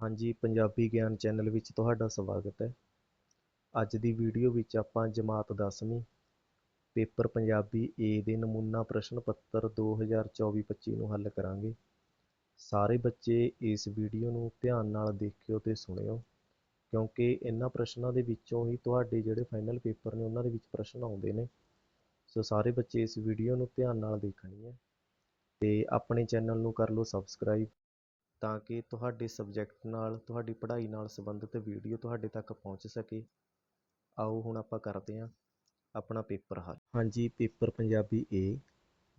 ਹਾਂਜੀ, ਪੰਜਾਬੀ ਗਿਆਨ ਚੈਨਲ ਵਿੱਚ ਤੁਹਾਡਾ ਸਵਾਗਤ ਹੈ। ਅੱਜ ਦੀ ਵੀਡੀਓ ਵਿੱਚ ਆਪਾਂ ਜਮਾਤ 10ਵੀਂ ਪੇਪਰ ਪੰਜਾਬੀ ਏ ਦੇ ਨਮੂਨਾ ਪ੍ਰਸ਼ਨ ਪੱਤਰ 2024-25 ਨੂੰ ਹੱਲ ਕਰਾਂਗੇ। ਸਾਰੇ ਬੱਚੇ ਇਸ ਵੀਡੀਓ ਨੂੰ ਧਿਆਨ ਨਾਲ ਦੇਖਿਓ ਤੇ ਸੁਣਿਓ, ਕਿਉਂਕਿ ਇਹਨਾਂ ਪ੍ਰਸ਼ਨਾਂ ਦੇ ਵਿੱਚੋਂ ਹੀ ਤੁਹਾਡੇ ਜਿਹੜੇ ਫਾਈਨਲ ਪੇਪਰ ਨੇ ਉਹਨਾਂ ਦੇ ਵਿੱਚ ਪ੍ਰਸ਼ਨ ਆਉਂਦੇ ਨੇ। ਸੋ ਸਾਰੇ ਬੱਚੇ ਇਸ ਵੀਡੀਓ ਨੂੰ ਧਿਆਨ ਨਾਲ ਦੇਖਣੀ ਹੈ ਤੇ ਆਪਣੇ ਚੈਨਲ ਨੂੰ ਕਰ ਲਓ ਸਬਸਕ੍ਰਾਈਬ ਤਾਂ ਕਿ ਤੁਹਾਡੇ ਸਬਜੈਕਟ ਨਾਲ, ਤੁਹਾਡੀ ਪੜ੍ਹਾਈ ਨਾਲ ਸੰਬੰਧਿਤ ਵੀਡੀਓ ਤੁਹਾਡੇ ਤੱਕ ਪਹੁੰਚ ਸਕੇ। ਆਓ ਹੁਣ ਆਪਾਂ ਕਰਦੇ ਹਾਂ ਆਪਣਾ ਪੇਪਰ ਹੱਲ। ਹਾਂਜੀ, ਪੇਪਰ ਪੰਜਾਬੀ ਏ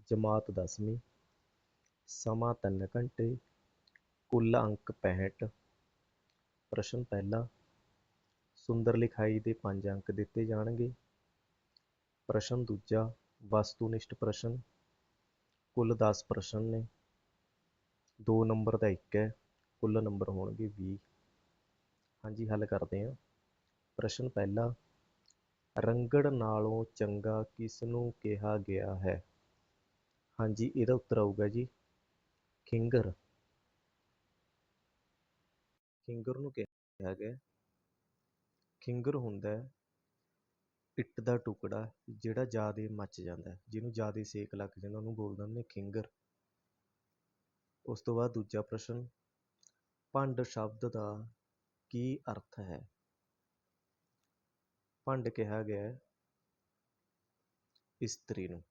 ਜਮਾਤ 10ਵੀਂ ਸਮਾਂ 3 ਘੰਟੇ, ਕੁੱਲ ਅੰਕ 65 ਪ੍ਰਸ਼ਨ ਪਹਿਲਾ, ਸੁੰਦਰ ਲਿਖਾਈ ਦੇ 5 ਅੰਕ ਦਿੱਤੇ ਜਾਣਗੇ। ਪ੍ਰਸ਼ਨ ਦੂਜਾ, ਵਸਤੂਨਿਸ਼ਟ ਪ੍ਰਸ਼ਨ, ਕੁੱਲ 10 ਪ੍ਰਸ਼ਨ ਨੇ। ਦੋ ਨੰਬਰ ਦਾ ਇੱਕ ਹੈ, ਕੁੱਲ ਨੰਬਰ ਹੋਣਗੇ 20 ਹਾਂਜੀ, ਹੱਲ ਕਰਦੇ ਹਾਂ। ਪ੍ਰਸ਼ਨ ਪਹਿਲਾ, ਰੰਗੜ ਨਾਲੋਂ ਚੰਗਾ ਕਿਸ ਨੂੰ ਕਿਹਾ ਗਿਆ ਹੈ? ਹਾਂਜੀ, ਇਹਦਾ ਉੱਤਰ ਆਊਗਾ ਜੀ, ਖਿੰਗਰ। ਖਿੰਗਰ ਨੂੰ ਕਿਹਾ ਗਿਆ ਖਿੰਗਰ ਹੁੰਦਾ ਹੈ, ਇੱਟ ਦਾ ਟੁਕੜਾ ਜਿਹੜਾ ਜ਼ਿਆਦਾ ਮੱਚ ਜਾਂਦਾ ਜਿਹਨੂੰ ਜ਼ਿਆਦਾ ਸੇਕ ਲੱਗ ਜਾਂਦਾ, ਉਹਨੂੰ ਬੋਲ ਦਿੰਦੇ ਨੇ ਖਿੰਗਰ। ਉਸ ਤੋਂ ਬਾਅਦ ਦੂਜਾ ਪ੍ਰਸ਼ਨ, ਭੰਡ ਸ਼ਬਦ ਦਾ ਕੀ ਅਰਥ ਹੈ? ਭੰਡ ਕਿਹਾ ਗਿਆ ਹੈ ਇਸਤਰੀ ਨੂੰ।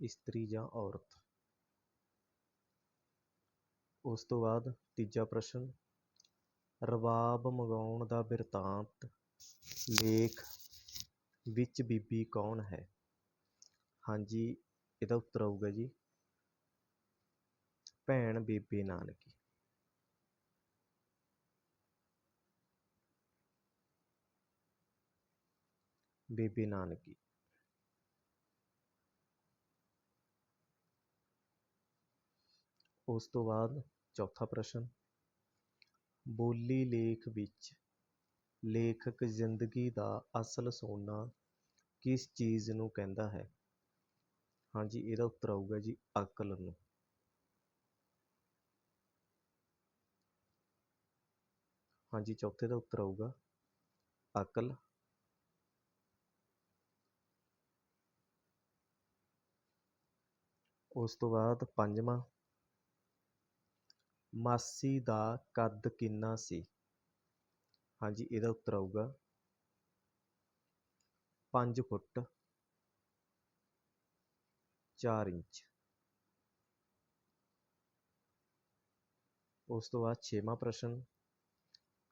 ਇਸਤਰੀ ਜਾਂ ਔਰਤ। ਉਸ ਤੋਂ ਬਾਅਦ ਤੀਜਾ ਪ੍ਰਸ਼ਨ ਰਬਾਬ ਮਗਾਉਣ ਦਾ ਬਿਰਤਾਂਤ, ਲੇਖ ਵਿੱਚ ਬੀਬੀ ਕੌਣ ਹੈ? ਹਾਂਜੀ ਇਹਦਾ ਉੱਤਰ ਆਊਗਾ ਜੀ। ਭੈਣ ਬੇਬੇ ਨਾਨਕੀ। ਬੇਬੇ ਨਾਨਕੀ। ਉਸ ਤੋਂ ਬਾਅਦ ਚੌਥਾ ਪ੍ਰਸ਼ਨ। ਬੋਲੀ ਲੇਖ ਵਿੱਚ ਲੇਖਕ ਜ਼ਿੰਦਗੀ ਦਾ ਅਸਲ ਸੋਨਾ ਕਿਸ ਚੀਜ਼ ਨੂੰ ਕਹਿੰਦਾ ਹੈ? ਹਾਂਜੀ, ਇਹਦਾ ਉੱਤਰ ਆਊਗਾ ਜੀ ਅਕਲ ਨੂੰ। ਹਾਂਜੀ, ਚੌਥੇ ਦਾ ਉੱਤਰ ਆਊਗਾ ਅਕਲ ਉਸ ਤੋਂ ਬਾਅਦ ਪੰਜਵਾਂ, ਮਾਸੀ ਦਾ ਕੱਦ ਕਿੰਨਾ ਸੀ? ਹਾਂਜੀ, ਇਹਦਾ ਉੱਤਰ ਆਊਗਾ, ਪੰਜ ਫੁੱਟ। ਚਾਰ ਇੰਚ। ਉਸ ਤੋਂ ਬਾਅਦ ਛੇਵਾਂ ਪ੍ਰਸ਼ਨ,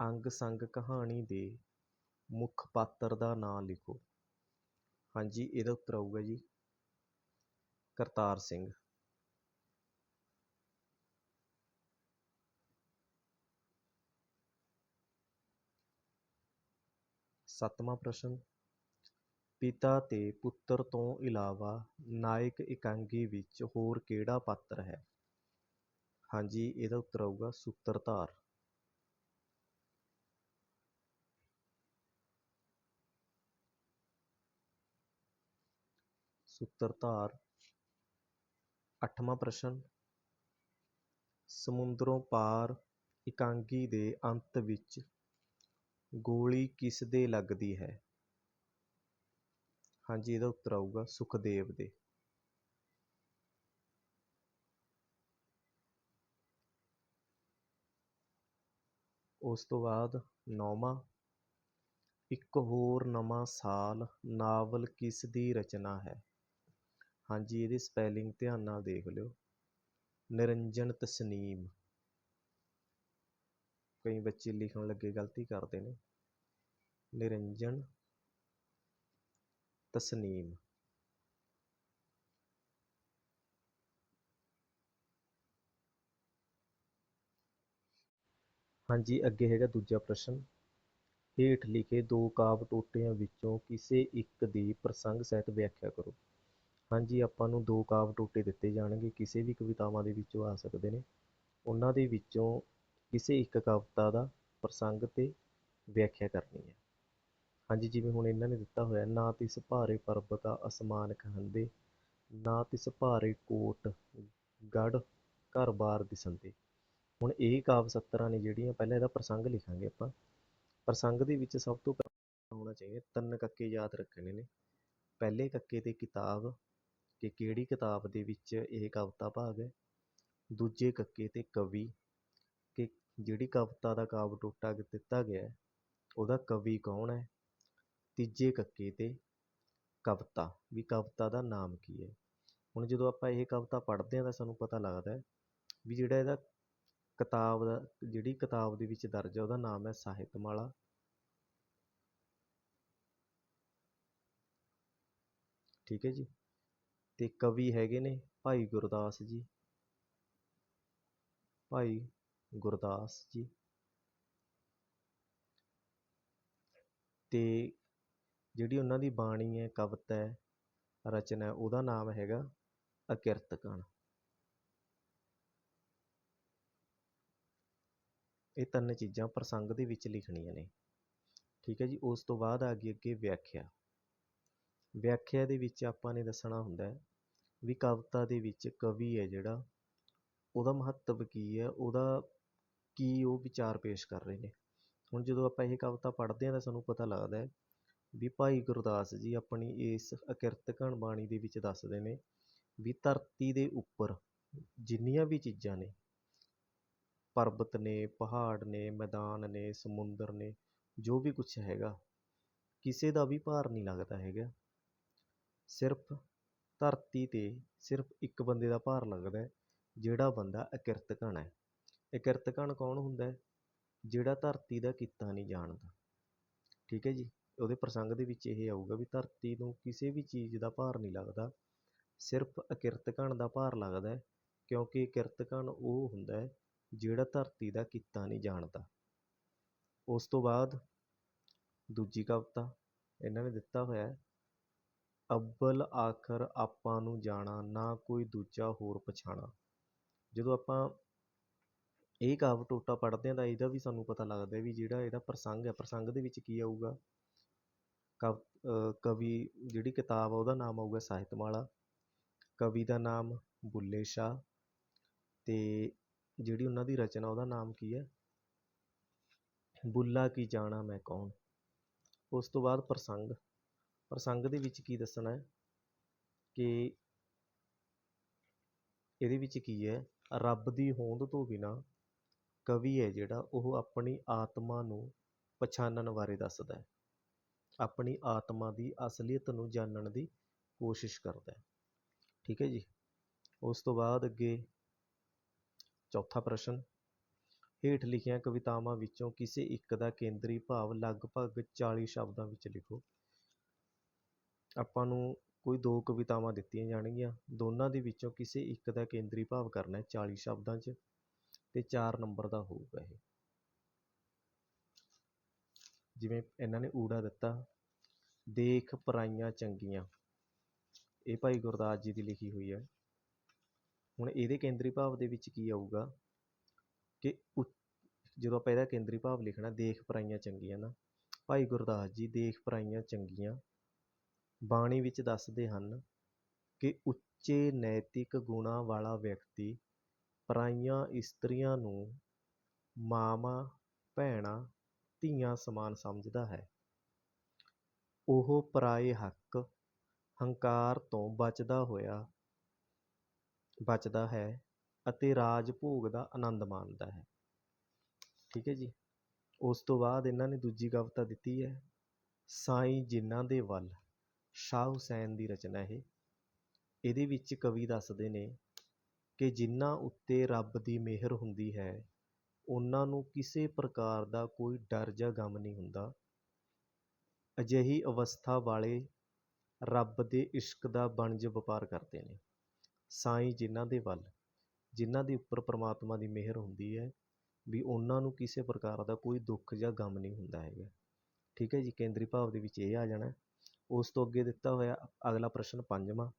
ਅੰਗ ਸੰਗ ਕਹਾਣੀ ਦੇ ਮੁੱਖ ਪਾਤਰ ਦਾ ਨਾਂ ਲਿਖੋ। ਹਾਂਜੀ, ਇਹਦਾ ਉੱਤਰ ਆਊਗਾ ਜੀ, ਕਰਤਾਰ ਸਿੰਘ। ਸੱਤਵਾਂ ਪ੍ਰਸ਼ਨ ਪਿਤਾ ਤੇ ਪੁੱਤਰ ਤੋਂ ਇਲਾਵਾ ਨਾਇਕ ਇਕਾਂਗੀ ਵਿੱਚ ਹੋਰ ਕਿਹੜਾ ਪਾਤਰ ਹੈ? ਹਾਂਜੀ, ਇਹਦਾ ਉੱਤਰ ਆਊਗਾ ਸੂਤਰਧਾਰ। ਸੂਤਰਧਾਰ, ਅੱਠਵਾਂ ਪ੍ਰਸ਼ਨ। ਸਮੁੰਦਰੋਂ ਪਾਰ ਇਕਾਂਗੀ ਦੇ ਅੰਤ ਵਿੱਚ ਗੋਲੀ ਕਿਸ ਦੇ ਲੱਗਦੀ ਹੈ? ਹਾਂਜੀ, ਇਹਦਾ ਉੱਤਰ ਆਊਗਾ ਸੁਖਦੇਵ ਦੇ। ਉਸ ਤੋਂ ਬਾਅਦ ਨੌਵਾਂ, ਇੱਕ ਹੋਰ ਨਵਾਂ ਸਾਲ, ਨਾਵਲ ਕਿਸ ਦੀ ਰਚਨਾ ਹੈ? ਹਾਂਜੀ, ਇਹਦੀ ਸਪੈਲਿੰਗ ਧਿਆਨ ਨਾਲ ਦੇਖ ਲਿਓ। ਨਿਰੰਜਨ ਤਸਨੀਮ। ਕਈ ਬੱਚੇ ਲਿਖਣ ਲੱਗੇ ਗਲਤੀ ਕਰਦੇ ਨੇ। ਨਿਰੰਜਨ ਤਸਨੀਮ। ਹਾਂਜੀ, ਅੱਗੇ ਹੈਗਾ ਦੂਜਾ ਪ੍ਰਸ਼ਨ। ਹੇਠ ਲਿਖੇ ਦੋ ਕਾਵਿ ਟੋਟਿਆਂ ਵਿੱਚੋਂ ਕਿਸੇ ਇੱਕ ਦੀ ਪ੍ਰਸੰਗ ਸਹਿਤ ਵਿਆਖਿਆ ਕਰੋ। ਹਾਂਜੀ, ਆਪਾਂ ਨੂੰ ਦੋ ਕਾਵਿ ਟੋਟੇ ਦਿੱਤੇ ਜਾਣਗੇ, ਕਿਸੇ ਵੀ ਕਵਿਤਾਵਾਂ ਦੇ ਵਿੱਚੋਂ ਆ ਸਕਦੇ ਨੇ। ਉਹਨਾਂ ਦੇ ਵਿੱਚੋਂ ਕਿਸੇ ਇੱਕ ਕਵਿਤਾ ਦਾ ਪ੍ਰਸੰਗ ਤੇ ਵਿਆਖਿਆ ਕਰਨੀ ਹੈ। ਹਾਂਜੀ, ਜਿਵੇਂ ਹੁਣ ਇਹਨਾਂ ਨੇ ਦਿੱਤਾ ਹੋਇਆ, ਨਾ ਤਿਸ ਭਾਰੇ ਪਰਬਤਾ ਅਸਮਾਨ ਕਹੰਦੇ, ਨਾ ਤਿਸ ਭਾਰੇ ਕੋਟ ਗੜ ਘਰ ਬਾਰ ਦਿਸੰਦੇ। ਹੁਣ ਇਹ ਕਾਵਿ ਸੱਤਰਾਂ ਨੇ ਜਿਹੜੀਆਂ ਪਹਿਲਾਂ ਇਹਦਾ ਪ੍ਰਸੰਗ ਲਿਖਾਂਗੇ ਆਪਾਂ। ਪ੍ਰਸੰਗ ਦੇ ਵਿੱਚ ਸਭ ਤੋਂ ਪਹਿਲਾਂ ਹੋਣਾ ਚਾਹੀਦਾ, ਤਿੰਨ ਕੱਕੇ ਯਾਦ ਰੱਖਣੇ ਨੇ। ਪਹਿਲੇ ਕੱਕੇ ਤੇ ਕਿਤਾਬ, ਕਿ ਕਿਹੜੀ ਕਿਤਾਬ ਦੇ ਵਿੱਚ ਇਹ ਕਵਿਤਾ ਭਾਗ ਹੈ। ਦੂਜੇ ਕੱਕੇ ਤੇ ਕਵੀ, ਕਿ ਜਿਹੜੀ ਕਵਿਤਾ ਦਾ ਕਾਵਿ ਟੋਟਾ ਦਿੱਤਾ ਗਿਆ ਉਹਦਾ ਕਵੀ ਕੌਣ ਹੈ? ਤੀਜੇ ਕੱਕੇ ਤੇ ਕਵਿਤਾ, ਵੀ ਕਵਿਤਾ ਦਾ ਨਾਮ ਕੀ ਹੈ? ਹੁਣ ਜਦੋਂ ਆਪਾਂ ਇਹ ਕਵਿਤਾ ਪੜ੍ਹਦੇ ਹਾਂ ਤਾਂ ਸਾਨੂੰ ਪਤਾ ਲੱਗਦਾ ਵੀ ਜਿਹੜਾ ਇਹਦਾ ਕਿਤਾਬ ਦਾ, ਜਿਹੜੀ ਕਿਤਾਬ ਦੇ ਵਿੱਚ ਦਰਜ ਹੈ ਉਹਦਾ ਨਾਮ ਹੈ ਸਾਹਿਤਮਾਲਾ। ਠੀਕ ਹੈ ਜੀ? ਤੇ ਕਵੀ ਹੈਗੇ ਨੇ ਭਾਈ ਗੁਰਦਾਸ ਜੀ। ਭਾਈ ਗੁਰਦਾਸ ਜੀ। ਤੇ ਜਿਹੜੀ ਉਹਨਾਂ ਦੀ ਬਾਣੀ ਹੈ, ਕਵਿਤਾ ਹੈ, ਰਚਨਾ ਉਹਦਾ ਨਾਮ ਹੈਗਾ ਅਕਿਰਤ ਕਣ ਇਹ ਤਿੰਨ ਚੀਜ਼ਾਂ ਪ੍ਰਸੰਗ ਦੇ ਵਿੱਚ ਲਿਖਣੀਆਂ ਨੇ। ਠੀਕ ਹੈ ਜੀ, ਉਸ ਤੋਂ ਬਾਅਦ ਆ ਗਈ ਅੱਗੇ ਵਿਆਖਿਆ। ਵਿਆਖਿਆ ਦੇ ਵਿੱਚ ਆਪਾਂ ਨੇ ਦੱਸਣਾ ਹੁੰਦਾ ਹੈ ਵੀ ਕਵਿਤਾ ਦੇ ਵਿੱਚ ਕਵੀ ਹੈ ਜਿਹੜਾ, ਉਹਦਾ ਮਹੱਤਵ ਕੀ ਹੈ, ਉਹਦਾ ਕੀ ਉਹ ਵਿਚਾਰ ਪੇਸ਼ ਕਰ ਰਹੇ ਨੇ। ਹੁਣ ਜਦੋਂ ਆਪਾਂ ਇਹ ਕਵਿਤਾ ਪੜ੍ਹਦੇ ਹਾਂ ਤਾਂ ਸਾਨੂੰ ਪਤਾ ਲੱਗਦਾ ਹੈ ਵੀ ਭਾਈ ਗੁਰਦਾਸ ਜੀ ਆਪਣੀ ਇਸ ਅਕਿਰਤਘਣ ਬਾਣੀ ਦੇ ਵਿੱਚ ਦੱਸਦੇ ਨੇ ਵੀ ਧਰਤੀ ਦੇ ਉੱਪਰ ਜਿੰਨੀਆਂ ਵੀ ਚੀਜ਼ਾਂ ਨੇ, ਪਰਬਤ ਨੇ, ਪਹਾੜ ਨੇ, ਮੈਦਾਨ ਨੇ, ਸਮੁੰਦਰ ਨੇ, ਜੋ ਵੀ ਕੁਛ ਹੈਗਾ, ਕਿਸੇ ਦਾ ਵੀ ਭਾਰ ਨਹੀਂ ਲੱਗਦਾ ਹੈਗਾ। ਸਿਰਫ ਧਰਤੀ ਤੇ ਸਿਰਫ ਇੱਕ ਬੰਦੇ ਦਾ ਭਾਰ ਲੱਗਦਾ ਜਿਹੜਾ ਬੰਦਾ ਅਕਿਰਤਘਣ ਹੈ। ਅਕਿਰਤ ਘਣ ਕੌਣ ਹੁੰਦਾ ਜਿਹੜਾ ਧਰਤੀ ਦਾ ਕਿੱਤਾ ਨਹੀਂ ਜਾਣਦਾ। ਠੀਕ ਹੈ ਜੀ? ਉਹਦੇ ਪ੍ਰਸੰਗ ਦੇ ਵਿੱਚ ਇਹ ਆਊਗਾ ਵੀ ਧਰਤੀ ਨੂੰ ਕਿਸੇ ਵੀ ਚੀਜ਼ ਦਾ ਭਾਰ ਨਹੀਂ ਲੱਗਦਾ, ਸਿਰਫ ਅਕਿਰਤ ਘਣ ਦਾ ਭਾਰ ਲੱਗਦਾ ਕਿਉਂਕਿ ਕਿਰਤ ਘਣ ਉਹ ਹੁੰਦਾ ਜਿਹੜਾ ਧਰਤੀ ਦਾ ਕਿੱਤਾ ਨਹੀਂ ਜਾਣਦਾ। ਉਸ ਤੋਂ ਬਾਅਦ ਦੂਜੀ ਕਵਿਤਾ ਇਹਨਾਂ ਨੇ ਦਿੱਤਾ ਹੋਇਆ ਹੈ ਆਖਰ ਆਪਾਂ ਨੂੰ ਜਾਣਾ, ਨਾ ਕੋਈ ਦੂਜਾ ਹੋਰ ਪਛਾਣਾ। ਜਦੋਂ ਆਪਾਂ ਇਹ ਕਾਵਿ ਟੋਟਾ ਪੜ੍ਹਦੇ ਹਾਂ ਤਾਂ ਇਹਦਾ ਵੀ ਸਾਨੂੰ ਪਤਾ ਲੱਗਦਾ ਵੀ ਜਿਹੜਾ ਇਹਦਾ ਪ੍ਰਸੰਗ ਹੈ, ਪ੍ਰਸੰਗ ਦੇ ਵਿੱਚ ਕੀ ਆਊਗਾ। ਕਵ ਕਵੀ ਜਿਹੜੀ ਕਿਤਾਬ ਆ ਉਹਦਾ ਨਾਮ ਆਊਗਾ ਸਾਹਿਤਮਾਲਾ। ਕਵੀ ਦਾ ਨਾਮ ਬੁੱਲੇ ਸ਼ਾਹ ਅਤੇ ਜਿਹੜੀ ਉਹਨਾਂ ਦੀ ਰਚਨਾ ਉਹਦਾ ਨਾਮ ਕੀ ਹੈ? ਬੁੱਲਾ ਕੀ ਜਾਣਾ ਮੈਂ ਕੌਣ? ਉਸ ਤੋਂ ਬਾਅਦ ਪ੍ਰਸੰਗ। ਪ੍ਰਸੰਗ ਦੇ ਵਿੱਚ ਕੀ ਦੱਸਣਾ ਹੈ? ਕਿ ਇਹਦੇ ਵਿੱਚ ਕੀ ਹੈ? ਰੱਬ ਦੀ ਹੋਂਦ ਤੋਂ ਬਿਨਾਂ ਕਵੀ ਹੈ ਜਿਹੜਾ, ਉਹ ਆਪਣੀ ਆਤਮਾ ਨੂੰ ਪਛਾਣਨ ਬਾਰੇ ਦੱਸਦਾ ਹੈ। ਆਪਣੀ ਆਤਮਾ ਦੀ, ਅਸਲੀਅਤ ਨੂੰ ਜਾਣਨ ਦੀ ਕੋਸ਼ਿਸ਼ ਕਰਦਾ ਹੈ। ਠੀਕ ਹੈ ਜੀ। ਉਸ ਤੋਂ ਬਾਅਦ ਅੱਗੇ ਚੌਥਾ ਪ੍ਰਸ਼ਨ। ਹੇਠ ਲਿਖੀਆਂ ਕਵਿਤਾਵਾਂ ਵਿੱਚੋਂ ਕਿਸੇ ਇੱਕ ਦਾ ਕੇਂਦਰੀ ਭਾਵ ਲਗਭਗ 40 ਸ਼ਬਦਾਂ ਵਿੱਚ ਲਿਖੋ। ਆਪਾਂ ਨੂੰ ਕੋਈ ਦੋ ਕਵਿਤਾਵਾਂ ਦਿੱਤੀਆਂ ਜਾਣਗੀਆਂ। ਦੋਨਾਂ ਦੇ ਵਿੱਚੋਂ ਕਿਸੇ ਇੱਕ ਦਾ ਕੇਂਦਰੀ ਭਾਵ ਕਰਨਾ ਹੈ 40 ਸ਼ਬਦਾਂ 'ਚ ਤੇ 4 ਨੰਬਰ ਦਾ ਹੋਊਗਾ ਇਹ। ਜਿਵੇਂ ਇਹਨਾਂ ਨੇ ਊੜਾ ਦਿੱਤਾ, ਦੇਖ ਪਰਾਈਆਂ ਚੰਗੀਆਂ। ਇਹ ਭਾਈ ਗੁਰਦਾਸ ਜੀ ਦੀ ਲਿਖੀ ਹੋਈ ਹੈ। ਹੁਣ ਇਹਦੇ ਕੇਂਦਰੀ ਭਾਵ ਦੇ ਵਿੱਚ ਕੀ ਆਊਗਾ? ਕਿ ਜਦੋਂ ਆਪਾਂ ਇਹਦਾ ਕੇਂਦਰੀ ਭਾਵ ਲਿਖਣਾ, ਦੇਖ ਪਰਾਈਆਂ ਚੰਗੀਆਂ ਨਾ, ਭਾਈ ਗੁਰਦਾਸ ਜੀ ਦੇਖ ਪਰਾਈਆਂ ਚੰਗੀਆਂ, ਬਾਣੀ ਵਿੱਚ ਦੱਸਦੇ ਹਨ ਕਿ ਉੱਚੇ ਨੈਤਿਕ ਗੁਣਾਂ ਵਾਲਾ ਵਿਅਕਤੀ ਪਰਾਈਆਂ ਇਸਤਰੀਆਂ ਨੂੰ ਮਾਵਾਂ, ਭੈਣਾਂ ਧੀਆਂ ਸਮਾਨ ਸਮਝਦਾ ਹੈ। ਉਹ ਪਰਾਏ ਹੱਕ, ਹੰਕਾਰ ਤੋਂ ਬਚਦਾ ਹੋਇਆ, ਬਚਦਾ ਹੈ ਅਤੇ ਰਾਜ ਭੋਗ ਦਾ ਆਨੰਦ ਮਾਣਦਾ ਹੈ। ਠੀਕ ਹੈ ਜੀ। ਉਸ ਤੋਂ ਬਾਅਦ ਇਹਨਾਂ ਨੇ ਦੂਜੀ ਕਵਿਤਾ ਦਿੱਤੀ ਹੈ, ਸਾਈਂ ਜਿਨ੍ਹਾਂ ਦੇ ਵੱਲ ਸ਼ਾਹ ਹੁਸੈਨ ਦੀ ਰਚਨਾ ਇਹ ਇਹਦੇ ਵਿੱਚ ਕਵੀ ਦੱਸਦੇ ਨੇ ਕਿ ਜਿਨ੍ਹਾਂ ਉੱਤੇ ਰੱਬ ਦੀ ਮਿਹਰ ਹੁੰਦੀ ਹੈ ਉਹਨਾਂ ਨੂੰ ਕਿਸੇ ਪ੍ਰਕਾਰ ਦਾ ਕੋਈ ਡਰ ਜਾਂ ਗਮ ਨਹੀਂ ਹੁੰਦਾ। ਅਜਿਹੀ ਅਵਸਥਾ ਵਾਲੇ ਰੱਬ ਦੇ ਇਸ਼ਕ ਦਾ ਵਣਜ ਵਪਾਰ ਕਰਦੇ ਨੇ। ਸਾਈਂ ਜਿਨ੍ਹਾਂ ਦੇ ਵੱਲ, ਜਿਨ੍ਹਾਂ ਦੇ ਉੱਪਰ ਪ੍ਰਮਾਤਮਾ ਦੀ ਮਿਹਰ ਹੁੰਦੀ ਹੈ, ਵੀ ਉਹਨਾਂ ਨੂੰ ਕਿਸੇ ਪ੍ਰਕਾਰ ਦਾ ਕੋਈ ਦੁੱਖ ਜਾਂ ਗਮ ਨਹੀਂ ਹੁੰਦਾ ਹੈਗਾ। ਠੀਕ ਹੈ ਜੀ, ਕੇਂਦਰੀ ਭਾਵ ਦੇ ਵਿੱਚ ਇਹ ਆ ਜਾਣਾ। ਉਸ ਤੋਂ ਅੱਗੇ ਦਿੱਤਾ ਹੋਇਆ ਅਗਲਾ ਪ੍ਰਸ਼ਨ ਪੰਜਵਾਂ,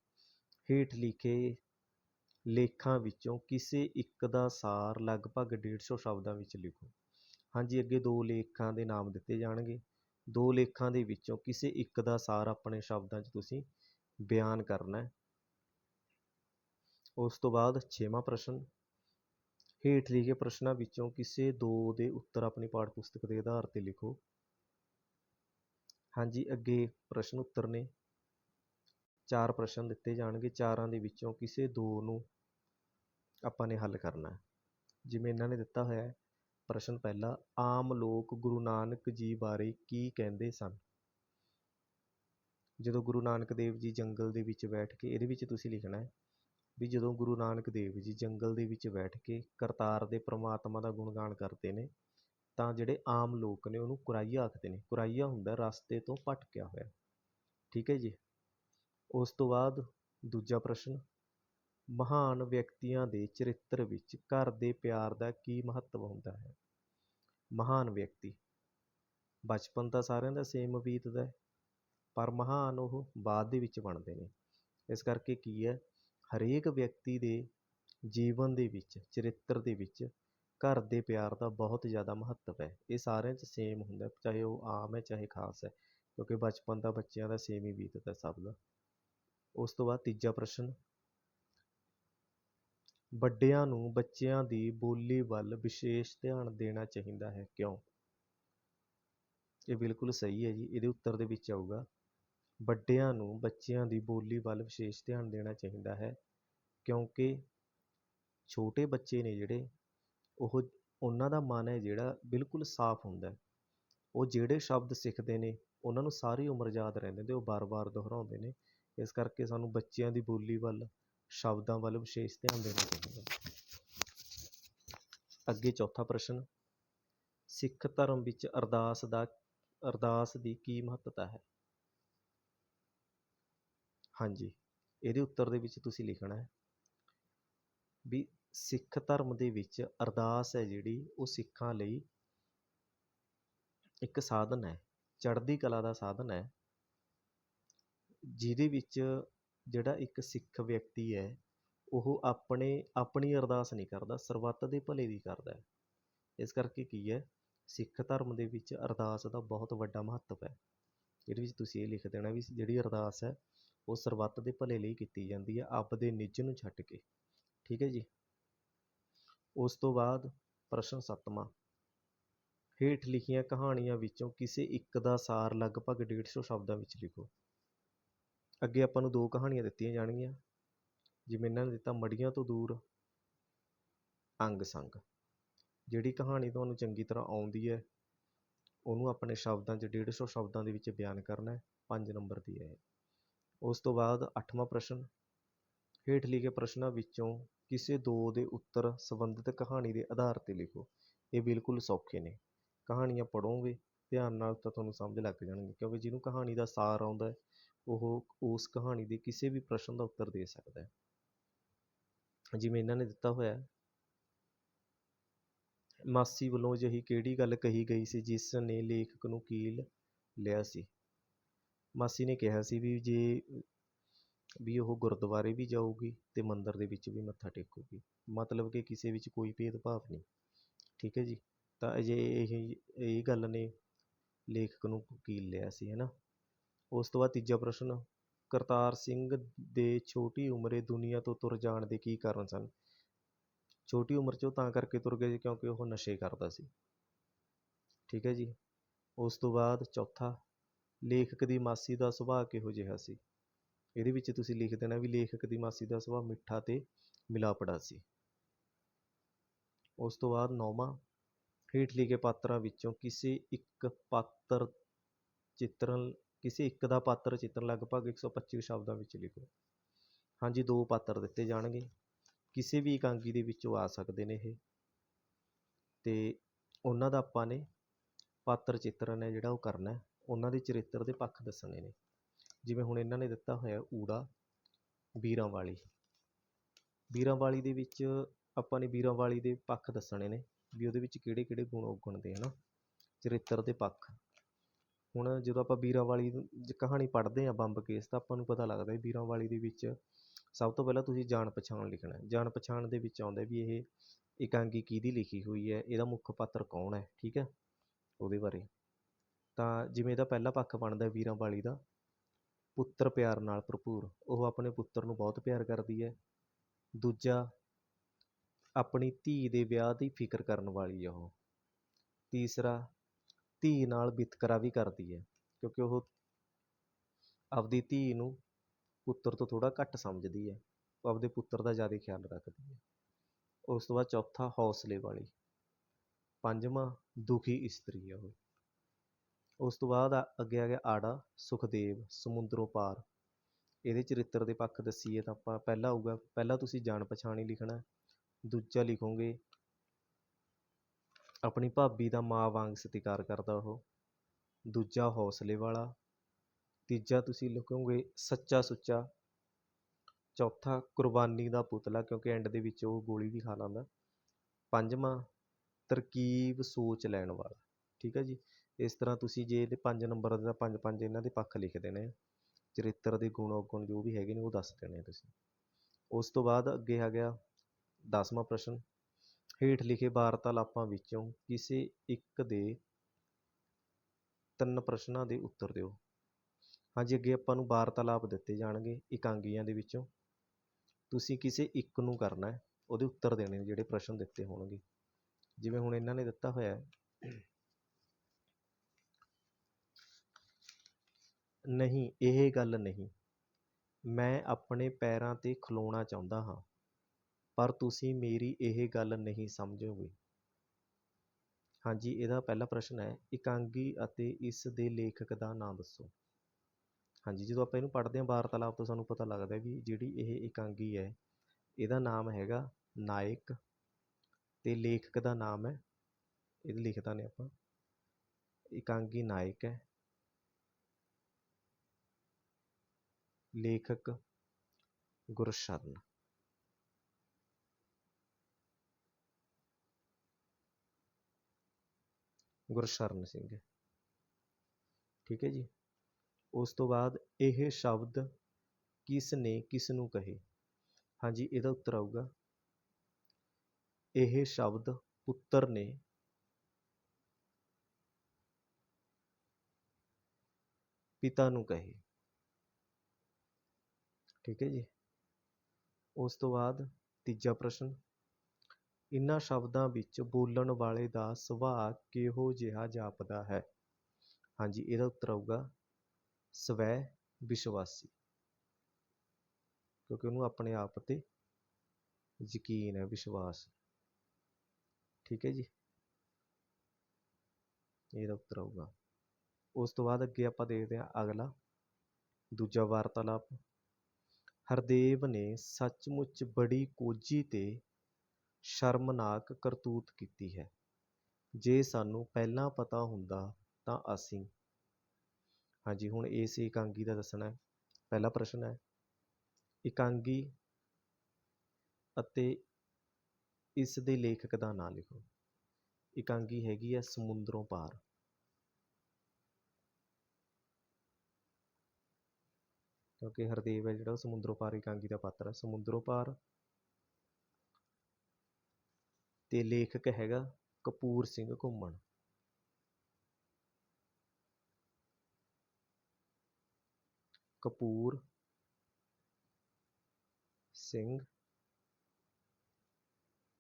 ਹੇਠ ਲਿਖੇ ਲੇਖਾਂ ਵਿੱਚੋਂ ਕਿਸੇ ਇੱਕ ਦਾ ਸਾਰ ਲਗਭਗ ਡੇਢ ਸੌ ਸ਼ਬਦਾਂ ਵਿੱਚ ਲਿਖੋ। ਹਾਂਜੀ, ਅੱਗੇ ਦੋ ਲੇਖਾਂ ਦੇ ਨਾਮ ਦਿੱਤੇ ਜਾਣਗੇ। ਦੋ ਲੇਖਾਂ ਦੇ ਵਿੱਚੋਂ ਕਿਸੇ ਇੱਕ ਦਾ ਸਾਰ ਆਪਣੇ ਸ਼ਬਦਾਂ 'ਚ ਤੁਸੀਂ ਬਿਆਨ ਕਰਨਾ ਹੈ। ਉਸ ਤੋਂ ਬਾਅਦ ਛੇਵਾਂ ਪ੍ਰਸ਼ਨ। ਹੇਠ ਲਿਖੇ ਪ੍ਰਸ਼ਨਾਂ ਵਿੱਚੋਂ ਕਿਸੇ ਦੋ ਦੇ ਉੱਤਰ ਆਪਣੀ ਪਾਠ ਪੁਸਤਕ ਦੇ ਆਧਾਰ ਤੇ ਲਿਖੋ। ਹਾਂਜੀ, ਅੱਗੇ ਪ੍ਰਸ਼ਨ ਉੱਤਰ ਨੇ। ਚਾਰ ਪ੍ਰਸ਼ਨ ਦਿੱਤੇ ਜਾਣਗੇ, ਚਾਰਾਂ ਦੇ ਵਿੱਚੋਂ ਕਿਸੇ ਦੋ ਨੂੰ ਆਪਾਂ ਨੇ ਹੱਲ ਕਰਨਾ ਜਿਵੇਂ ਇਹਨਾਂ ਨੇ ਦਿੱਤਾ ਹੋਇਆ ਹੈ, ਪ੍ਰਸ਼ਨ ਪਹਿਲਾ, ਆਮ ਲੋਕ ਗੁਰੂ ਨਾਨਕ ਜੀ ਬਾਰੇ ਕੀ ਕਹਿੰਦੇ ਸਨ? ਜਦੋਂ ਗੁਰੂ ਨਾਨਕ ਦੇਵ ਜੀ ਜੰਗਲ ਦੇ ਵਿੱਚ ਬੈਠ ਕੇ, ਇਹਦੇ ਵਿੱਚ ਤੁਸੀਂ ਲਿਖਣਾ ਹੈ ਵੀ ਜਦੋਂ ਗੁਰੂ ਨਾਨਕ ਦੇਵ ਜੀ ਜੰਗਲ ਦੇ ਵਿੱਚ ਬੈਠ ਕੇ ਕਰਤਾਰ ਦੇ ਪ੍ਰਮਾਤਮਾ ਦਾ ਗੁਣਗਾਨ ਕਰਦੇ ਨੇ, ਤਾਂ ਜਿਹੜੇ ਆਮ ਲੋਕ ਨੇ ਉਹਨੂੰ ਕੁਰਾਈਆ ਆਖਦੇ ਨੇ। ਕੁਰਾਈਆ ਹੁੰਦਾ ਰਸਤੇ ਤੋਂ ਭਟਕਿਆ ਹੋਇਆ। ਠੀਕ ਹੈ ਜੀ? ਉਸ ਤੋਂ ਬਾਅਦ ਦੂਜਾ ਪ੍ਰਸ਼ਨ, ਮਹਾਨ ਵਿਅਕਤੀਆਂ ਦੇ ਚਰਿੱਤਰ ਵਿੱਚ ਘਰ ਦੇ ਪਿਆਰ ਦਾ ਕੀ ਮਹੱਤਵ ਹੁੰਦਾ ਹੈ? ਮਹਾਨ ਵਿਅਕਤੀ, ਬਚਪਨ ਤਾਂ ਸਾਰਿਆਂ ਦਾ ਸੇਮ ਬੀਤਦਾ ਹੈ, ਪਰ ਮਹਾਨ ਉਹ ਬਾਅਦ ਦੇ ਵਿੱਚ ਬਣਦੇ ਨੇ। ਇਸ ਕਰਕੇ ਕੀ ਹੈ, ਹਰੇਕ ਵਿਅਕਤੀ ਦੇ ਜੀਵਨ ਦੇ ਵਿੱਚ, ਚਰਿੱਤਰ ਦੇ ਵਿੱਚ ਘਰ ਦੇ ਪਿਆਰ ਦਾ ਬਹੁਤ ਜ਼ਿਆਦਾ ਮਹੱਤਵ ਹੈ। ਇਹ ਸਾਰਿਆਂ 'ਚ ਸੇਮ ਹੁੰਦਾ ਚਾਹੇ ਉਹ ਆਮ ਹੈ, ਚਾਹੇ ਖਾਸ ਹੈ, ਕਿਉਂਕਿ ਬਚਪਨ ਤਾਂ ਬੱਚਿਆਂ ਦਾ ਸੇਮ ਹੀ ਬੀਤਦਾ ਸਭ ਦਾ। ਉਸ ਤੋਂ ਬਾਅਦ ਤੀਜਾ ਪ੍ਰਸ਼ਨ। ਵੱਡਿਆਂ ਨੂੰ ਬੱਚਿਆਂ ਦੀ ਬੋਲੀ ਵੱਲ ਵਿਸ਼ੇਸ਼ ਧਿਆਨ ਦੇਣਾ ਚਾਹੀਦਾ ਹੈ। ਕਿਉਂ? ਇਹ ਬਿਲਕੁਲ ਸਹੀ ਹੈ ਜੀ, ਇਹਦੇ ਉੱਤਰ ਦੇ ਵਿੱਚ ਆਊਗਾ। ਵੱਡਿਆਂ ਨੂੰ ਬੱਚਿਆਂ ਦੀ ਬੋਲੀ ਵੱਲ ਵਿਸ਼ੇਸ਼ ਧਿਆਨ ਦੇਣਾ ਚਾਹੀਦਾ ਹੈ, ਕਿਉਂਕਿ ਛੋਟੇ ਬੱਚੇ ਨੇ ਜਿਹੜੇ, ਉਹ, ਉਹਨਾਂ ਦਾ ਮਨ ਹੈ ਜਿਹੜਾ ਬਿਲਕੁਲ ਸਾਫ਼ ਹੁੰਦਾ ਉਹ ਜਿਹੜੇ ਸ਼ਬਦ ਸਿੱਖਦੇ ਨੇ, ਉਹਨਾਂ ਨੂੰ ਸਾਰੀ ਉਮਰ ਯਾਦ ਰਹਿੰਦੇ ਨੇ, ਉਹ ਵਾਰ ਵਾਰ ਦੁਹਰਾਉਂਦੇ ਨੇ। ਇਸ ਕਰਕੇ ਸਾਨੂੰ ਬੱਚਿਆਂ ਦੀ ਬੋਲੀ ਵੱਲ ਸ਼ਬਦਾਂ ਵੱਲ ਵਿਸ਼ੇਸ਼ ਧਿਆਨ ਦੇਣਾ ਚਾਹੀਦਾ। ਅੱਗੇ ਚੌਥਾ ਪ੍ਰਸ਼ਨ, ਸਿੱਖ ਧਰਮ ਵਿੱਚ ਅਰਦਾਸ ਦਾ, ਅਰਦਾਸ ਦੀ ਕੀ ਮਹੱਤਤਾ ਹੈ? ਹਾਂਜੀ, ਇਹਦੇ ਉੱਤਰ ਦੇ ਵਿੱਚ ਤੁਸੀਂ ਲਿਖਣਾ ਹੈ ਵੀ ਸਿੱਖ ਧਰਮ ਦੇ ਵਿੱਚ ਅਰਦਾਸ ਹੈ ਜਿਹੜੀ, ਉਹ ਸਿੱਖਾਂ ਲਈ ਇੱਕ ਸਾਧਨ ਹੈ, ਚੜ੍ਹਦੀ ਕਲਾ ਦਾ ਸਾਧਨ ਹੈ। ਜਿਹਦੇ ਵਿੱਚ ਜਿਹੜਾ ਇੱਕ ਸਿੱਖ ਵਿਅਕਤੀ ਹੈ, ਉਹ ਆਪਣੇ, ਆਪਣੀ ਅਰਦਾਸ ਨਹੀਂ ਕਰਦਾ, ਸਰਬੱਤ ਦੇ ਭਲੇ ਦੀ ਕਰਦਾ ਹੈ। ਇਸ ਕਰਕੇ ਕੀ ਹੈ, ਸਿੱਖ ਧਰਮ ਦੇ ਵਿੱਚ ਅਰਦਾਸ ਦਾ ਬਹੁਤ ਵੱਡਾ ਮਹੱਤਵ ਹੈ। ਇਹਦੇ ਵਿੱਚ ਤੁਸੀਂ ਇਹ ਲਿਖ ਦੇਣਾ ਵੀ ਜਿਹੜੀ ਅਰਦਾਸ ਹੈ, ਉਹ ਸਰਬੱਤ ਦੇ ਭਲੇ ਲਈ ਕੀਤੀ ਜਾਂਦੀ ਹੈ ਆਪਦੇ ਨਿੱਜ ਨੂੰ ਛੱਡ ਕੇ। ਠੀਕ ਹੈ ਜੀ? ਉਸ ਤੋਂ ਬਾਅਦ ਪ੍ਰਸ਼ਨ ਸੱਤਵਾਂ। ਹੇਠ ਲਿਖੀਆਂ ਕਹਾਣੀਆਂ ਵਿੱਚੋਂ ਕਿਸੇ ਇੱਕ ਦਾ ਸਾਰ ਲਗਭਗ 150 ਸ਼ਬਦਾਂ ਵਿੱਚ ਲਿਖੋ। ਅੱਗੇ ਆਪਾਂ ਨੂੰ ਦੋ ਕਹਾਣੀਆਂ ਦਿੱਤੀਆਂ ਜਾਣਗੀਆਂ। ਜਿਵੇਂ ਇਹਨਾਂ ਨੇ ਦਿੱਤਾ, ਮੜੀਆਂ ਤੋਂ ਦੂਰ, ਅੰਗ ਸੰਗ। ਜਿਹੜੀ ਕਹਾਣੀ ਤੁਹਾਨੂੰ ਚੰਗੀ ਤਰ੍ਹਾਂ ਆਉਂਦੀ ਹੈ, ਉਹਨੂੰ ਆਪਣੇ ਸ਼ਬਦਾਂ 'ਚ 150 ਸ਼ਬਦਾਂ ਦੇ ਵਿੱਚ ਬਿਆਨ ਕਰਨਾ ਹੈ 5 ਨੰਬਰ ਦੀ ਹੈ ਉਸ ਤੋਂ ਬਾਅਦ ਅੱਠਵਾਂ ਪ੍ਰਸ਼ਨ, ਹੇਠ ਲਿਖੇ ਪ੍ਰਸ਼ਨਾਂ ਵਿੱਚੋਂ ਕਿਸੇ ਦੋ ਦੇ ਉੱਤਰ ਸੰਬੰਧਿਤ ਕਹਾਣੀ ਦੇ ਆਧਾਰ ਤੇ ਲਿਖੋ। ਇਹ ਬਿਲਕੁਲ ਸੌਖੇ ਨੇ। ਕਹਾਣੀਆਂ ਪੜ੍ਹੋਗੇ, ਧਿਆਨ ਨਾਲ ਤਾਂ ਤੁਹਾਨੂੰ ਸਮਝ ਲੱਗ ਜਾਣਗੇ ਕਿਉਂਕਿ ਜਿਹਨੂੰ ਕਹਾਣੀ ਦਾ ਸਾਰ ਆਉਂਦਾ ਉਹ ਉਸ ਕਹਾਣੀ ਦੇ ਕਿਸੇ ਵੀ ਪ੍ਰਸ਼ਨ ਦਾ ਉੱਤਰ ਦੇ ਸਕਦਾ ਹੈ। ਜਿਵੇਂ ਇਹਨਾਂ ਨੇ ਦਿੱਤਾ ਹੋਇਆ ਹੈ। ਮਾਸੀ ਵੱਲੋਂ ਅਜਿਹੀ ਕਿਹੜੀ ਗੱਲ ਕਹੀ ਗਈ ਸੀ ਜਿਸ ਨੇ ਲੇਖਕ ਨੂੰ ਕੀਲ ਲਿਆ ਸੀ? ਮਾਸੀ ਨੇ ਕਿਹਾ ਸੀ ਵੀ ਜੇ, ਵੀ ਉਹ ਗੁਰਦੁਆਰੇ ਵੀ ਜਾਊਗੀ ਤੇ ਮੰਦਿਰ ਦੇ ਵਿੱਚ ਵੀ ਮੱਥਾ ਟੇਕੂਗੀ। ਮਤਲਬ ਕਿ ਕਿਸੇ ਵਿੱਚ ਕੋਈ ਭੇਦਭਾਵ ਨਹੀਂ। ਠੀਕ ਹੈ ਜੀ? ਤਾਂ ਅਜੇ ਇਹ ਇਹ ਗੱਲ ਨੇ ਲੇਖਕ ਨੂੰ ਕੀਲ ਲਿਆ ਸੀ, ਹੈ ਨਾ? ਉਸ ਤੋਂ ਬਾਅਦ ਤੀਜਾ ਪ੍ਰਸ਼ਨ, ਕਰਤਾਰ ਸਿੰਘ ਦੇ ਛੋਟੀ ਉਮਰੇ ਦੁਨੀਆ ਤੋਂ ਤੁਰ ਜਾਣ ਦੇ ਕੀ ਕਾਰਨ ਸਨ? ਛੋਟੀ ਉਮਰ 'ਚ ਉਹ ਤਾਂ ਕਰਕੇ ਤੁਰ ਗਏ ਕਿਉਂਕਿ ਉਹ ਨਸ਼ੇ ਕਰਦਾ ਸੀ। ਠੀਕ ਹੈ ਜੀ। ਉਸ ਤੋਂ ਬਾਅਦ ਚੌਥਾ, ਲੇਖਕ ਦੀ ਮਾਸੀ ਦਾ ਸੁਭਾਅ ਕਿਹੋ ਜਿਹਾ ਸੀ? ਇਹਦੇ ਵਿੱਚ ਤੁਸੀਂ ਲਿਖ ਦੇਣਾ ਵੀ ਲੇਖਕ ਦੀ ਮਾਸੀ ਦਾ ਸੁਭਾਅ ਮਿੱਠਾ ਤੇ ਮਿਲਾਪੜਾ ਸੀ। ਉਸ ਤੋਂ ਬਾਅਦ ਨੌਵਾਂ, ਹੇਠ ਲਿਖੇ ਪਾਤਰਾਂ ਵਿੱਚੋਂ ਕਿਸੇ ਇੱਕ ਪਾਤਰ ਚਿੱਤਰਨ ਕਿਸੇ ਇੱਕ ਦਾ ਪਾਤਰ ਚਿੱਤਰ ਲਗਭਗ 125 ਸ਼ਬਦਾਂ ਵਿੱਚ ਲਿਖੋ। ਹਾਂਜੀ, ਦੋ ਪਾਤਰ ਦਿੱਤੇ ਜਾਣਗੇ। ਕਿਸੇ ਵੀ ਇਕਾਂਗੀ ਦੇ ਵਿੱਚੋਂ ਆ ਸਕਦੇ ਨੇ ਇਹ। ਤੇ ਉਹਨਾਂ ਦਾ ਆਪਾਂ ਨੇ ਪਾਤਰ ਚਿੱਤਰਨ ਹੈ ਜਿਹੜਾ ਉਹ ਕਰਨਾ ਉਹਨਾਂ ਦੇ ਚਰਿੱਤਰ ਦੇ ਪੱਖ ਦੱਸਣੇ ਨੇ। ਜਿਵੇਂ ਹੁਣ ਇਹਨਾਂ ਨੇ ਦਿੱਤਾ ਹੋਇਆ ਊੜਾ ਵੀਰਾਂ ਵਾਲੀ ਵੀਰਾਂ ਵਾਲੀ ਦੇ ਵਿੱਚ ਆਪਾਂ ਨੇ ਵੀਰਾਂ ਵਾਲੀ ਦੇ ਪੱਖ ਦੱਸਣੇ ਨੇ ਵੀ ਉਹਦੇ ਵਿੱਚ ਕਿਹੜੇ ਕਿਹੜੇ ਗੁਣ ਔਗਣ ਦੇ ਹਨਾ। ਚਰਿੱਤਰ ਦੇ ਪੱਖ। ਹੁਣ ਜਦੋਂ ਆਪਾਂ ਵੀਰਾਂ ਵਾਲੀ ਕਹਾਣੀ ਪੜ੍ਹਦੇ ਹਾਂ ਬੰਬ ਕੇਸ, ਤਾਂ ਆਪਾਂ ਨੂੰ ਪਤਾ ਲੱਗਦਾ ਵੀ ਵੀਰਾਂ ਵਾਲੀ ਦੇ ਵਿੱਚ ਸਭ ਤੋਂ ਪਹਿਲਾਂ ਤੁਸੀਂ ਜਾਣ ਪਛਾਣ ਲਿਖਣਾ ਜਾਣ ਪਛਾਣ ਦੇ ਵਿੱਚ ਆਉਂਦਾ ਵੀ ਇਹ ਇਕਾਂਗੀ ਕਿਹਦੀ ਲਿਖੀ ਹੋਈ ਹੈ, ਇਹਦਾ ਮੁੱਖ ਪਾਤਰ ਕੌਣ ਹੈ, ਠੀਕ ਹੈ? ਉਹਦੇ ਬਾਰੇ। ਤਾਂ ਜਿਵੇਂ ਇਹਦਾ ਪਹਿਲਾ ਪੱਖ ਬਣਦਾ ਵੀਰਾਂ ਵਾਲੀ ਦਾ, ਪੁੱਤਰ ਪਿਆਰ ਨਾਲ ਭਰਪੂਰ, ਉਹ ਆਪਣੇ ਪੁੱਤਰ ਨੂੰ ਬਹੁਤ ਪਿਆਰ ਕਰਦੀ ਹੈ। ਦੂਜਾ, ਆਪਣੀ ਧੀ ਦੇ ਵਿਆਹ ਦੀ ਫਿਕਰ ਕਰਨ ਵਾਲੀ ਆ ਉਹ। ਤੀਸਰਾ ਧੀ ਨਾਲ ਵਿਤਕਰਾ ਵੀ ਕਰਦੀ ਹੈ, ਕਿਉਂਕਿ ਉਹ ਆਪਦੀ ਧੀ ਨੂੰ ਪੁੱਤਰ ਤੋਂ ਥੋੜ੍ਹਾ ਘੱਟ ਸਮਝਦੀ ਹੈ, ਉਹ ਆਪਦੇ ਪੁੱਤਰ ਦਾ ਜ਼ਿਆਦਾ ਖਿਆਲ ਰੱਖਦੀ ਹੈ ਉਸ ਤੋਂ ਬਾਅਦ ਚੌਥਾ ਹੌਸਲੇ ਵਾਲੀ, ਪੰਜਵਾਂ ਦੁਖੀ ਇਸਤਰੀ ਹੈ ਉਹ ਉਸ ਤੋਂ ਬਾਅਦ ਆ- ਅੱਗੇ ਆ ਗਿਆ ਆੜਾ, ਸੁਖਦੇਵ, ਸਮੁੰਦਰੋਂ ਪਾਰ ਇਹਦੇ ਚਰਿੱਤਰ ਦੇ ਪੱਖ ਦੱਸੀਏ ਤਾਂ ਆਪਾਂ, ਪਹਿਲਾ ਆਊਗਾ, ਪਹਿਲਾਂ ਤੁਸੀਂ ਜਾਣ ਪਛਾਣ ਹੀ ਲਿਖਣਾ ਹੈ। ਦੂਜਾ ਲਿਖੋਗੇ ਆਪਣੀ ਭਾਬੀ ਦਾ ਮਾਂ ਵਾਂਗ ਸਤਿਕਾਰ ਕਰਦਾ ਉਹ। ਦੂਜਾ ਹੌਸਲੇ ਵਾਲਾ। ਤੀਜਾ ਤੁਸੀਂ ਲਿਖੋਗੇ ਸੱਚਾ ਸੁੱਚਾ। ਚੌਥਾ ਕੁਰਬਾਨੀ ਦਾ ਪੁਤਲਾ ਕਿਉਂਕਿ ਐਂਡ ਦੇ ਵਿੱਚ ਉਹ ਗੋਲੀ ਵੀ ਖਾ ਲੈਂਦਾ। ਪੰਜਵਾਂ ਤਰਕੀਬ ਸੋਚ ਲੈਣ ਵਾਲਾ। ਠੀਕ ਹੈ ਜੀ? ਇਸ ਤਰ੍ਹਾਂ ਤੁਸੀਂ ਜੇ ਇਹਦੇ ਪੰਜ ਨੰਬਰ ਦਾ ਪੰਜ ਪੰਜ ਇਹਨਾਂ ਦੇ ਪੱਖ ਲਿਖ ਦੇਣੇ ਆ। ਚਰਿੱਤਰ ਦੇ ਗੁਣ ਔਗੁਣ ਜੋ ਵੀ ਹੈਗੇ ਨੇ ਉਹ ਦੱਸ ਦੇਣੇ ਆ ਤੁਸੀਂ। ਉਸ ਤੋਂ ਬਾਅਦ ਅੱਗੇ ਆ ਗਿਆ ਦਸਵਾਂ ਪ੍ਰਸ਼ਨ। ਹੇਠ ਲਿਖੇ ਵਾਰਤਾਲਾਪਾਂ ਵਿੱਚੋਂ ਕਿਸੇ ਇੱਕ ਦੇ ਤਿੰਨ ਪ੍ਰਸ਼ਨਾਂ ਦੇ ਉੱਤਰ ਦਿਓ। ਹਾਂਜੀ, ਅੱਗੇ ਆਪਾਂ ਨੂੰ ਵਾਰਤਾਲਾਪ ਦਿੱਤੇ ਜਾਣਗੇ ਇਕਾਂਗੀਆਂ ਦੇ ਵਿੱਚੋਂ। ਤੁਸੀਂ ਕਿਸੇ ਇੱਕ ਨੂੰ ਕਰਨਾ ਹੈ, ਉਹਦੇ ਉੱਤਰ ਦੇਣੇ ਨੇ ਜਿਹੜੇ ਪ੍ਰਸ਼ਨ ਦਿੱਤੇ ਹੋਣਗੇ। ਜਿਵੇਂ ਹੁਣ ਇਹਨਾਂ ਨੇ ਦਿੱਤਾ ਹੋਇਆ ਹੈ। ਨਹੀਂ, ਇਹ ਗੱਲ ਨਹੀਂ। ਮੈਂ ਆਪਣੇ ਪੈਰਾਂ 'ਤੇ ਖਲੋਣਾ ਚਾਹੁੰਦਾ ਹਾਂ। ਪਰ ਤੁਸੀਂ ਮੇਰੀ ਇਹ ਗੱਲ ਨਹੀਂ ਸਮਝੋਗੇ ਹਾਂਜੀ, ਇਹਦਾ ਪਹਿਲਾ ਪ੍ਰਸ਼ਨ ਹੈ, ਇਕਾਂਗੀ ਅਤੇ ਇਸ ਦੇ ਲੇਖਕ ਦਾ ਨਾਮ ਦੱਸੋ। ਹਾਂਜੀ, ਜਦੋਂ ਆਪਾਂ ਇਹਨੂੰ ਪੜ੍ਹਦੇ ਹਾਂ ਵਾਰਤਾਲਾਪ ਤੋਂ ਸਾਨੂੰ ਪਤਾ ਲੱਗਦਾ ਵੀ ਜਿਹੜੀ ਇਹ ਇਕਾਂਗੀ ਹੈ, ਇਹਦਾ ਨਾਮ ਹੈਗਾ ਨਾਇਕ ਤੇ ਲੇਖਕ ਦਾ ਨਾਮ ਹੈ, ਇਹ ਲਿਖਦਾ ਨੇ ਆਪਾਂ, ਇਕਾਂਗੀ ਨਾਇਕ ਹੈ, ਲੇਖਕ ਗੁਰਸ਼ਰਨ। ਗੁਰਸ਼ਰਨ ਸਿੰਘ। ਠੀਕ ਹੈ ਜੀ। ਉਸ ਤੋਂ ਬਾਅਦ ਇਹ ਸ਼ਬਦ ਕਿਸ ਨੇ ਕਿਸ ਨੂੰ ਕਹੇ? ਹਾਂਜੀ, ਇਹਦਾ ਉੱਤਰ ਆਊਗਾ। ਇਹ ਸ਼ਬਦ ਪੁੱਤਰ ਨੇ ਪਿਤਾ ਨੂੰ ਕਹੇ। ਠੀਕ ਹੈ ਜੀ। ਉਸ ਤੋਂ ਬਾਅਦ ਤੀਜਾ ਪ੍ਰਸ਼ਨ। ਇਨ੍ਹਾਂ ਸ਼ਬਦਾਂ ਵਿੱਚ ਬੋਲਣ ਵਾਲੇ ਦਾ ਸੁਭਾਅ ਕਿਹੋ ਜਿਹਾ ਜਾਪਦਾ ਹੈ? ਹਾਂਜੀ, ਇਹਦਾ ਉੱਤਰ ਆਊਗਾ, ਸਵੈ ਵਿਸ਼ਵਾਸੀ। ਕਿਉਂਕਿ ਉਹਨੂੰ ਆਪਣੇ ਆਪ ਤੇ ਯਕੀਨ ਹੈ, ਵਿਸ਼ਵਾਸ। ਠੀਕ ਹੈ ਜੀ? ਇਹਦਾ ਉੱਤਰ ਆਊਗਾ। ਉਸ ਤੋਂ ਬਾਅਦ ਅੱਗੇ ਆਪਾਂ ਦੇਖਦੇ ਹਾਂ ਅਗਲਾ, ਦੂਜਾ ਵਾਰਤਾਲਾਪ। ਹਰਦੇਵ ਨੇ ਸੱਚਮੁੱਚ ਬੜੀ ਕੋਝੀ ਤੇ ਸ਼ਰਮਨਾਕ ਕਰਤੂਤ ਕੀਤੀ ਹੈ। ਜੇ ਸਾਨੂੰ ਪਹਿਲਾਂ ਪਤਾ ਹੁੰਦਾ ਤਾਂ ਅਸੀਂ ਹਾਂਜੀ, ਹੁਣ ਇਸ ਇਕਾਂਗੀ ਦਾ ਦੱਸਣਾ ਹੈ। ਪਹਿਲਾ ਪ੍ਰਸ਼ਨ ਹੈ। ਇਕਾਂਗੀ ਅਤੇ ਇਸ ਦੇ ਲੇਖਕ ਦਾ ਨਾਂ ਲਿਖੋ। ਇਕਾਂਗੀ ਹੈਗੀ ਹੈ ਸਮੁੰਦਰੋਂ ਪਾਰ। ਕਿਉਂਕਿ ਹਰਦੇਵ ਹੈ ਜਿਹੜਾ, ਉਹ ਸਮੁੰਦਰੋਂ ਪਾਰ ਇਕਾਂਗੀ ਦਾ ਪਾਤਰ ਹੈ। ਸਮੁੰਦਰੋਂ ਪਾਰ ਅਤੇ ਲੇਖਕ ਹੈਗਾ ਕਪੂਰ ਸਿੰਘ ਘੁੰਮਣ। ਕਪੂਰ ਸਿੰਘ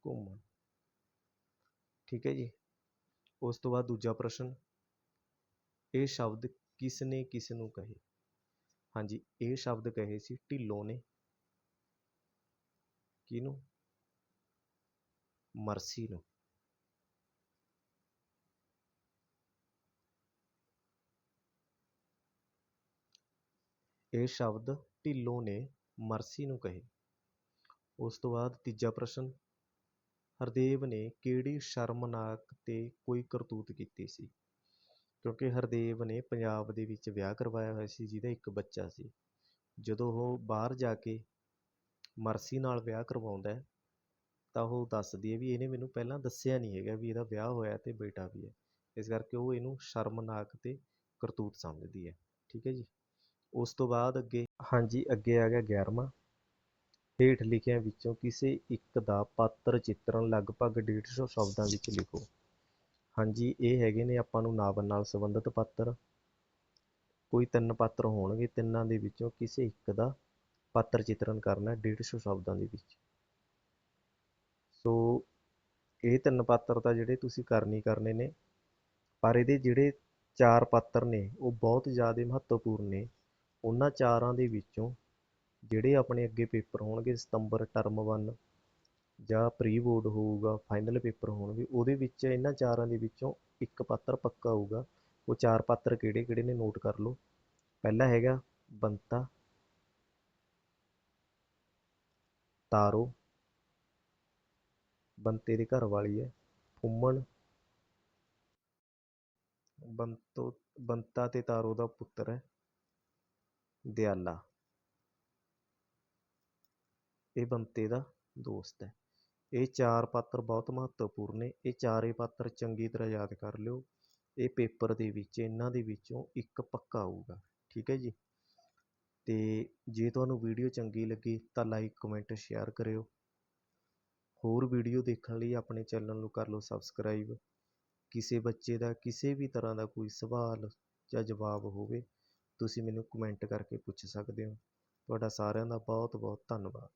ਘੁੰਮਣ। ਠੀਕ ਹੈ ਜੀ। ਉਸ ਤੋਂ ਬਾਅਦ ਦੂਜਾ ਪ੍ਰਸ਼ਨ, ਇਹ ਸ਼ਬਦ ਕਿਸ ਨੇ ਕਿਸ ਨੂੰ ਕਹੇ? ਹਾਂਜੀ, ਇਹ ਸ਼ਬਦ ਕਹੇ ਸੀ ਢਿੱਲੋਂ ਨੇ। ਕਿਹਨੂੰ? ਮਰਸੀ ਨੂੰ। ਇਹ ਸ਼ਬਦ ਢਿੱਲੋਂ ਨੇ ਮਰਸੀ ਨੂੰ ਕਹੇ। ਉਸ ਤੋਂ ਬਾਅਦ ਤੀਜਾ ਪ੍ਰਸ਼ਨ, ਹਰਦੇਵ ਨੇ ਕਿਹੜੀ ਸ਼ਰਮਨਾਕ ਤੇ ਕੋਈ ਕਰਤੂਤ ਕੀਤੀ ਸੀ? ਕਿਉਂਕਿ ਹਰਦੇਵ ਨੇ ਪੰਜਾਬ ਦੇ ਵਿੱਚ ਵਿਆਹ ਕਰਵਾਇਆ ਹੋਇਆ ਸੀ, ਜਿਹਦਾ ਇੱਕ ਬੱਚਾ ਸੀ। ਜਦੋਂ ਉਹ ਬਾਹਰ ਜਾ ਕੇ ਮਰਸੀ ਨਾਲ ਵਿਆਹ ਕਰਵਾਉਂਦਾ ਹੈ ਤਾਂ ਉਹ ਦੱਸਦੀ ਹੈ ਵੀ ਇਹਨੇ ਮੈਨੂੰ ਪਹਿਲਾਂ ਦੱਸਿਆ ਨਹੀਂ ਹੈਗਾ ਵੀ ਇਹਦਾ ਵਿਆਹ ਹੋਇਆ ਤੇ ਬੇਟਾ ਵੀ ਹੈ। ਇਸ ਕਰਕੇ ਉਹ ਇਹਨੂੰ ਸ਼ਰਮਨਾਕ ਤੇ ਕਰਤੂਤ ਸਮਝਦੀ ਹੈ। ਠੀਕ ਹੈ ਜੀ? ਉਸ ਤੋਂ ਬਾਅਦ ਅੱਗੇ ਹਾਂਜੀ, ਅੱਗੇ ਆ ਗਿਆ ਗਿਆਰਵਾਂ। ਹੇਠ ਲਿਖਿਆਂ ਵਿੱਚੋਂ ਕਿਸੇ ਇੱਕ ਦਾ ਪਾਤਰ ਚਿੱਤਰਨ ਲਗਭਗ 150 ਸ਼ਬਦਾਂ ਵਿੱਚ ਲਿਖੋ। ਹਾਂਜੀ, ਇਹ ਹੈਗੇ ਨੇ ਆਪਾਂ ਨੂੰ ਨਾਵਲ ਨਾਲ ਸੰਬੰਧਿਤ ਪਾਤਰ। ਕੋਈ ਤਿੰਨ ਪਾਤਰ ਹੋਣਗੇ, ਤਿੰਨਾਂ ਦੇ ਵਿੱਚੋਂ ਕਿਸੇ ਇੱਕ ਦਾ ਪਾਤਰ ਚਿੱਤਰਨ ਕਰਨਾ 150 ਸ਼ਬਦਾਂ ਦੇ ਵਿੱਚ। ਸੋ ਇਹ ਤਿੰਨ ਪਾਤਰ ਤਾਂ ਜਿਹੜੇ ਤੁਸੀਂ ਕਰਨੀ ਕਰਨੇ ਨੇ, ਪਰ ਇਹਦੇ ਜਿਹੜੇ ਚਾਰ ਪਾਤਰ ਨੇ, ਉਹ ਬਹੁਤ ਜ਼ਿਆਦਾ ਮਹੱਤਵਪੂਰਨ ਨੇ। ਉਹਨਾਂ ਚਾਰਾਂ ਦੇ ਵਿੱਚੋਂ ਜਿਹੜੇ ਆਪਣੇ ਅੱਗੇ ਪੇਪਰ ਹੋਣਗੇ, ਸਤੰਬਰ ਟਰਮ 1 ਜਾਂ ਪ੍ਰੀ ਬੋਰਡ ਹੋਊਗਾ, ਫਾਈਨਲ ਪੇਪਰ ਹੋਣਗੇ, ਉਹਦੇ ਵਿੱਚ ਇਹਨਾਂ ਚਾਰਾਂ ਦੇ ਵਿੱਚੋਂ ਇੱਕ ਪਾਤਰ ਪੱਕਾ ਹੋਊਗਾ। ਉਹ ਚਾਰ ਪਾਤਰ ਕਿਹੜੇ ਕਿਹੜੇ ਨੇ ਨੋਟ ਕਰ ਲਓ। ਪਹਿਲਾ ਹੈਗਾ ਬੰਤਾ, ਤਾਰੋ ਬੰਤੇ ਦੀ ਘਰ ਵਾਲੀ ਹੈ। ਫੁੰਮਣ ਬੰਤੋ, ਬੰਤਾ ਤੇ ਤਾਰੋ ਦਾ ਪੁੱਤਰ ਹੈ। ਦਿਆਲਾ। ਇਹ ਬੰਤੇ ਦਾ ਦੋਸਤ ਹੈ। ਇਹ ਚਾਰ ਪਾਤਰ ਬਹੁਤ ਮਹੱਤਵਪੂਰਨ ਨੇ। ਇਹ ਚਾਰੇ ਪਾਤਰ ਚੰਗੀ ਤਰ੍ਹਾਂ ਯਾਦ ਕਰ ਲਿਓ। ਇਹ ਪੇਪਰ ਦੇ ਵਿੱਚ, ਇਹਨਾਂ ਦੇ ਵਿੱਚੋਂ ਇੱਕ ਪੱਕਾ ਆਊਗਾ। ਠੀਕ ਹੈ ਜੀ? ਤੇ ਜੇ ਤੁਹਾਨੂੰ ਵੀਡੀਓ ਚੰਗੀ ਲੱਗੀ ਤਾਂ ਲਾਈਕ, ਕਮੈਂਟ, ਸ਼ੇਅਰ ਕਰਿਓ। ਹੋਰ ਵੀਡੀਓ ਦੇਖਣ ਲਈ ਆਪਣੇ ਚੈਨਲ ਨੂੰ ਕਰ ਲਓ ਸਬਸਕ੍ਰਾਈਬ ਕਿਸੇ ਬੱਚੇ ਦਾ, ਕਿਸੇ ਵੀ ਤਰ੍ਹਾਂ ਦਾ ਕੋਈ ਸਵਾਲ ਜਾਂ ਜਵਾਬ ਹੋਵੇ, ਤੁਸੀਂ ਮੈਨੂੰ ਕਮੈਂਟ ਕਰਕੇ ਪੁੱਛ ਸਕਦੇ ਹੋ। ਤੁਹਾਡਾ ਸਾਰਿਆਂ ਦਾ ਬਹੁਤ ਬਹੁਤ ਧੰਨਵਾਦ।